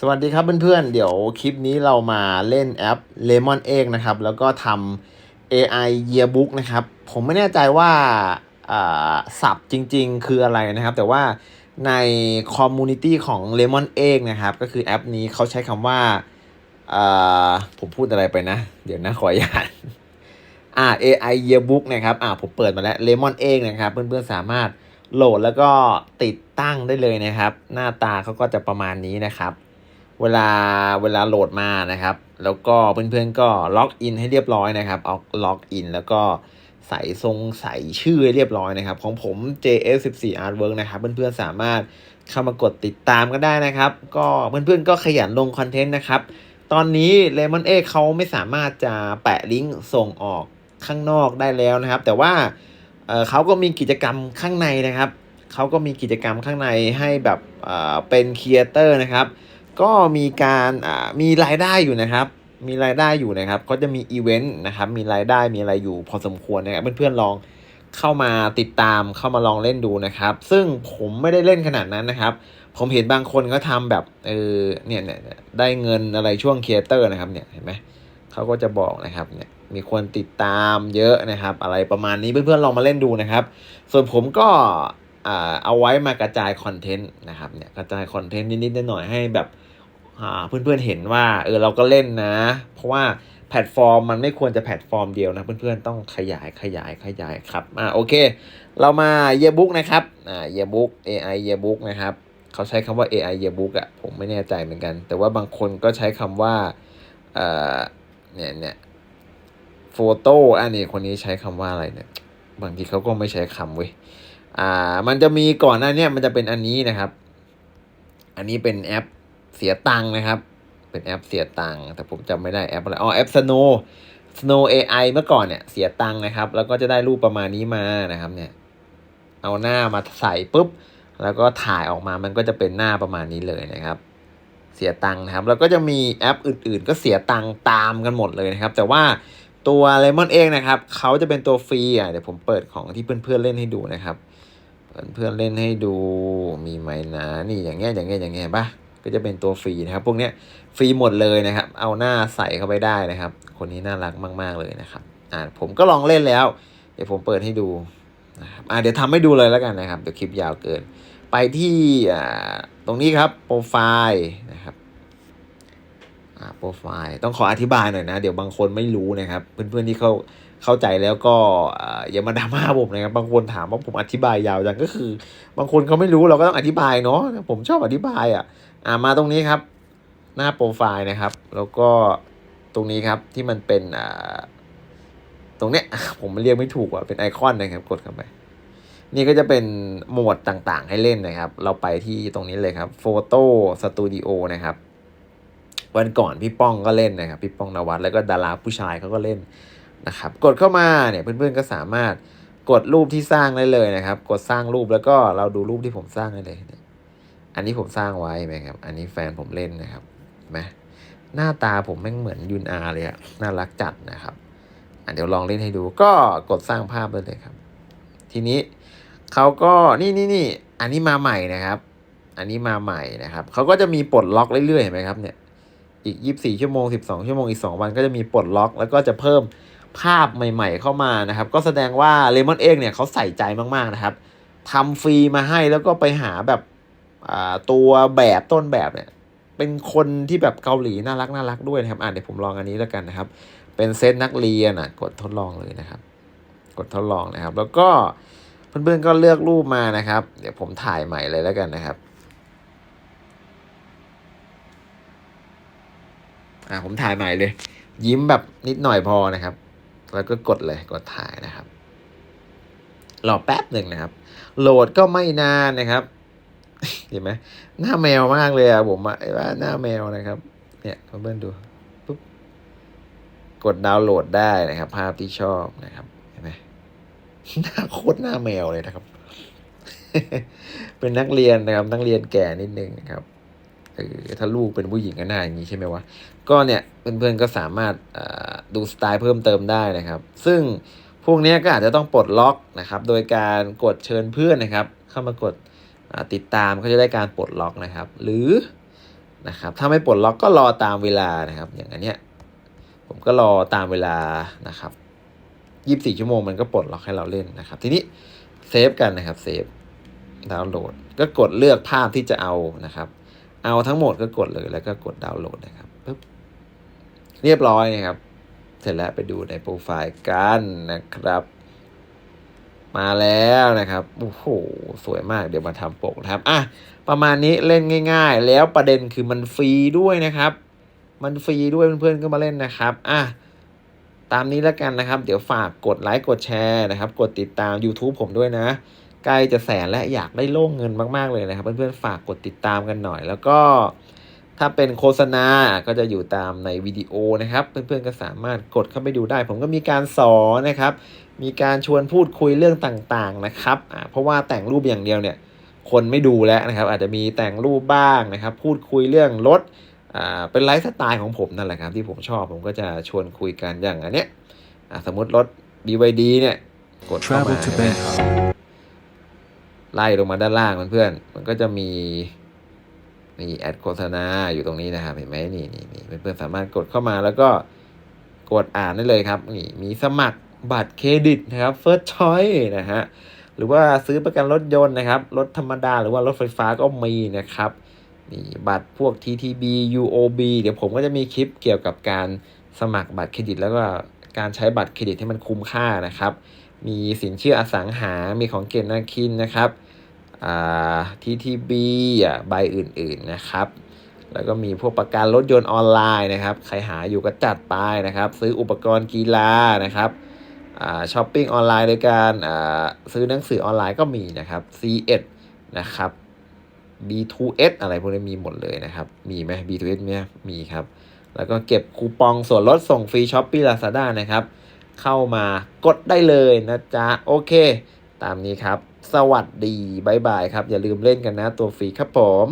สวัสดีครับเพื่อนๆ เดี๋ยวคลิปนี้เรามาเล่นแอป Lemon Egg นะครับ แล้วก็ทำ AI Yearbook นะครับ ผมไม่แน่ใจว่าอ่าศัพท์จริงๆ คืออะไรนะครับ แต่ว่าในคอมมูนิตี้ของ Lemon Egg นะครับ ก็คือแอปนี้เขาใช้คำว่าอ่าผมพูดอะไรไปนะ เดี๋ยวนะขออนุญาตอ่า AI Yearbook นะครับอ่าผมเปิดมาแล้ว Lemon Egg นะครับ เพื่อนๆ สามารถโหลดแล้วก็ติดตั้งได้เลยนะครับ หน้าตาเขาก็จะประมาณนี้นะครับ เวลาเวลาโหลดมานะครับ แล้วก็เพื่อนๆก็ล็อกอินให้เรียบร้อยนะครับเอาล็อกอินแล้วก็ใส่ทรงใส่ชื่อให้เรียบร้อยนะครับ ของผม JS14 Artwork นะครับ เพื่อนๆสามารถเข้ามากดติดตามก็ได้นะครับ ก็เพื่อนๆก็ขยันลงคอนเทนต์นะครับ ตอนนี้ Lemon A เขาไม่สามารถจะแปะลิงก์ส่งออกข้างนอกได้แล้วนะครับ แต่ว่าเเขาก็มีกิจกรรมข้างในนะครับ เขาก็มีกิจกรรมข้างในให้แบบเเป็นครีเอเตอร์นะครับ ก็มีการมีรายได้อยู่นะครับ มีรายได้อยู่นะครับ ก็จะมีอีเวนต์นะครับ มีรายได้มีอะไรอยู่พอสมควรนะครับเพื่อนๆลองเข้ามาติดตามเข้ามาลองเล่นดูนะครับ ซึ่งผมไม่ได้เล่นขนาดนั้นนะครับ ผมเห็นบางคนเขาทำแบบเออเนี่ยเนี่ยได้เงินอะไรช่วงครีเอเตอร์นะครับเนี่ยเห็นไหมเขาก็จะบอกนะครับเนี่ยมีคนติดตามเยอะนะครับ อะไรประมาณนี้เพื่อนๆลองมาเล่นดูนะครับ ส่วนผมก็เอาไว้มากระจายคอนเทนต์นะครับเนี่ยกระจายคอนเทนต์นิดๆหน่อยๆให้แบบ เพื่อนๆเห็นว่าเออเราก็เล่นนะ เพราะว่าแพลตฟอร์มมันไม่ควรจะแพลตฟอร์มเดียวนะ เพื่อนๆต้องขยายขยายขยายครับอ่าโอเค เรามา yearbook นะครับอ่า yearbook AI yearbook นะครับเขาใช้คำว่า AI yearbook อะผมไม่แน่ใจเหมือนกัน แต่ว่าบางคนก็ใช้คำว่าเอ่อเนี่ยเนี่ยโฟโต้อันนี้คนนี้ใช้คำว่าอะไรเนี่ยบางทีเขาก็ไม่ใช้คำเว้ยอ่ามันจะมีก่อนหน้าเนี้ยมันจะเป็นอันนี้นะครับ อันนี้เป็นแอป เสียตังค์นะครับ เป็นแอปเสียตังค์แต่ผมจำไม่ได้แอปอะไรอ๋อแอป Snow Snow AI เมื่อก่อนเนี่ยเสียตังค์นะครับ แล้วก็จะได้รูปประมาณนี้มานะครับ เนี่ย เอาหน้ามาใส่ปุ๊บ แล้วก็ถ่ายออกมามันก็จะเป็นหน้าประมาณนี้เลยนะครับ เสียตังค์นะครับ แล้วก็จะมีแอปอื่นๆ ก็เสียตังค์ตามกันหมดเลยนะครับ แต่ว่าตัว Lemon เองนะครับเขาจะเป็นตัวฟรีอะเดี๋ยวผมเปิดของที่เพื่อนๆเล่นให้ดูนะครับเพื่อนๆเล่นให้ดูมีไหมนะนี่อย่างเงี้ยอย่างเงี้ยอย่างเงี้ยเห็นปะ ก็จะเป็นตัวฟรีนะครับ พวกเนี้ยฟรีหมดเลยนะครับ เอาหน้าใส่เข้าไปได้นะครับ คนนี้น่ารักมาก ๆเลยนะครับอ่าผมก็ลองเล่นแล้ว เดี๋ยวผมเปิดให้ดูนะครับอ่าเดี๋ยวทำให้ดูเลยแล้วกันนะครับเดี๋ยวคลิปยาวเกิน ไปที่อ่าตรงนี้ครับโปรไฟล์นะครับ โปรไฟล์ต้องขออธิบายหน่อยนะ เดี๋ยวบางคนไม่รู้นะครับ เพื่อนๆที่เขาเข้าใจแล้วก็อย่ามาดราม่าผมนะครับ บางคนถามว่าผมอธิบายยาวจังก็คือ บางคนเขาไม่รู้เราก็ต้องอธิบายเนาะผมชอบอธิบายอะอ่ามาตรงนี้ครับ หน้าโปรไฟล์นะครับ แล้วก็ตรงนี้ครับที่มันเป็นอ่าตรงเนี้ยผมเรียกไม่ถูกว่ะเป็นไอคอนนะครับ กดเข้าไปนี่ก็จะเป็นโหมดต่างๆให้เล่นนะครับ เราไปที่ตรงนี้เลยครับโฟโต้สตูดิโอนะครับ วันก่อนพี่ป้องก็เล่นนะครับพี่ป้องนวัดแล้วก็ดาราผู้ชายเขาก็เล่นนะครับกดเข้ามาเนี่ยเพื่อนๆก็สามารถกดรูปที่สร้างได้เลยนะครับ กดสร้างรูปแล้วก็เราดูรูปที่ผมสร้างได้เลยอันนี้ผมสร้างไว้ไหมครับ อันนี้แฟนผมเล่นนะครับไหมหน้าตาผมแม่งเหมือนยุนอาเลยอะน่ารักจัดนะครับอะเดี๋ยวลองเล่นให้ดูก็กดสร้างภาพได้เลยครับ ทีนี้เขาก็นี่นี่นี่อันนี้มาใหม่นะครับ อันนี้มาใหม่นะครับเขาก็จะมีปลดล็อกเรื่อยๆเห็นไหมครับเนี่ย อีก 24 ชั่วโมง 12 ชั่วโมงอีก 2 วันก็จะมีปลดล็อก แล้วก็จะเพิ่มภาพใหม่ๆเข้ามานะครับ ก็แสดงว่า Lemon Egg เนี่ยเขาใส่ใจมากๆนะครับทำฟรีมาให้แล้วก็ไปหาแบบตัวแบบต้นแบบเนี่ยเป็นคนที่แบบเกาหลีน่ารักน่ารักด้วยนะครับอ่าเดี๋ยวผมลองอันนี้แล้วกันนะครับ เป็นเซตนักเรียนอะกดทดลองเลยนะครับ กดทดลองนะครับ แล้วก็เพื่อนๆก็เลือกรูปมานะครับ เดี๋ยวผมถ่ายใหม่เลยแล้วกันนะครับ อ่าผมถ่ายใหม่เลย ยิ้มแบบนิดหน่อยพอนะครับ แล้วก็กดเลยกดถ่ายนะครับรอแป๊บหนึ่งนะครับ โหลดก็ไม่นานนะครับ เห็นไหมหน้าแมวมากเลยอะผมอะว่าหน้าแมวนะครับ เนี่ยเพื่อนดูปุ๊บกดดาวน์โหลดได้นะครับ ภาพที่ชอบนะครับเห็นไหมหน้าโคตรหน้าแมวเลยนะครับ เป็นนักเรียนนะครับ นักเรียนแก่นิดนึงนะครับ เออถ้าลูกเป็นผู้หญิงก็น่าอย่างนี้ใช่ไหมวะ ก็เนี่ยเพื่อนๆก็สามารถดูสไตล์เพิ่มเติมได้นะครับ ซึ่งพวกนี้ก็อาจจะต้องปลดล็อกนะครับ โดยการกดเชิญเพื่อนนะครับ เข้ามากดติดตามก็จะได้การปลดล็อกนะครับ หรือนะครับถ้าไม่ปลดล็อกก็รอตามเวลานะครับ อย่างอันเนี้ยผมก็รอตามเวลานะครับยี่บสี่ชั่วโมงมันก็ปลดล็อกให้เราเล่นนะครับ ทีนี้เซฟกันนะครับเซฟดาวน์โหลด ก็กดเลือกภาพที่จะเอานะครับ เอาทั้งหมดก็กดเลยแล้วก็กดดาวน์โหลดนะครับปึ๊บเรียบร้อยนะครับ เสร็จแล้วไปดูในโปรไฟล์กันนะครับ มาแล้วนะครับโอ้โหสวยมากเดี๋ยวมาทำปกนะครับอะประมาณนี้เล่นง่าย ๆ แล้วประเด็นคือมันฟรีด้วยนะครับ มันฟรีด้วยเพื่อนๆก็มาเล่นนะครับอะตามนี้แล้วกันนะครับ เดี๋ยวฝากกดไลค์กดแชร์นะครับ กดติดตาม YouTube ผมด้วยนะ ใกล้จะแสนและอยากได้โล่งเงินมากๆเลยนะครับ เพื่อนๆฝากกดติดตามกันหน่อย แล้วก็ถ้าเป็นโฆษณาก็จะอยู่ตามในวิดีโอนะครับ เพื่อนๆก็สามารถกดเข้าไปดูได้ ผมก็มีการสอนนะครับ มีการชวนพูดคุยเรื่องต่างๆนะครับเพราะว่าแต่งรูปอย่างเดียวเนี่ยคนไม่ดูแล้วนะครับ อาจจะมีแต่งรูปบ้างนะครับ พูดคุยเรื่องรถเป็นไลฟ์สไตล์ของผมนั่นแหละครับที่ผมชอบผมก็จะชวนคุยกันอย่างอันเนี้ยสมมติรถ BYD เนี่ยกดเข้ามา ไล่ลงมาด้านล่างเพื่อนๆมันก็จะมีมีแอดโฆษณาอยู่ตรงนี้นะครับเห็นไหมนี่นี่นี่เพื่อนๆสามารถกดเข้ามาแล้วก็กดอ่านได้เลยครับนี่มีสมัครบัตรเครดิตนะครับ First Choice นะฮะหรือว่าซื้อประกันรถยนต์นะครับ รถธรรมดาหรือว่ารถไฟฟ้าก็มีนะครับนี่บัตรพวก TTB UOB เดี๋ยวผมก็จะมีคลิปเกี่ยวกับการสมัครบัตรเครดิต แล้วก็การใช้บัตรเครดิตให้มันคุ้มค่านะครับ มีสินเชื่ออสังหา มีของเกณฑ์นาคินนะครับ อ่า TTB อะใบอื่นๆนะครับ แล้วก็มีพวกประกันรถยนต์ออนไลน์นะครับ ใครหาอยู่ก็จัดไปนะครับ ซื้ออุปกรณ์กีฬานะครับอช้อปปิ้งออนไลน์โดยการซื้อหนังสือออนไลน์ก็มีนะครับ C1 นะครับ B2S อะไรพวกนี้มีหมดเลยนะครับ มีไหม B2S เนี่ยมีครับ แล้วก็เก็บคูปองส่วนลดส่งฟรีช้อปปี้ลาซาด้านะครับ เข้ามากดได้เลยนะจ๊ะ โอเค ตามนี้ครับ สวัสดีบายบายครับ อย่าลืมเล่นกันนะตัวฟรีครับผม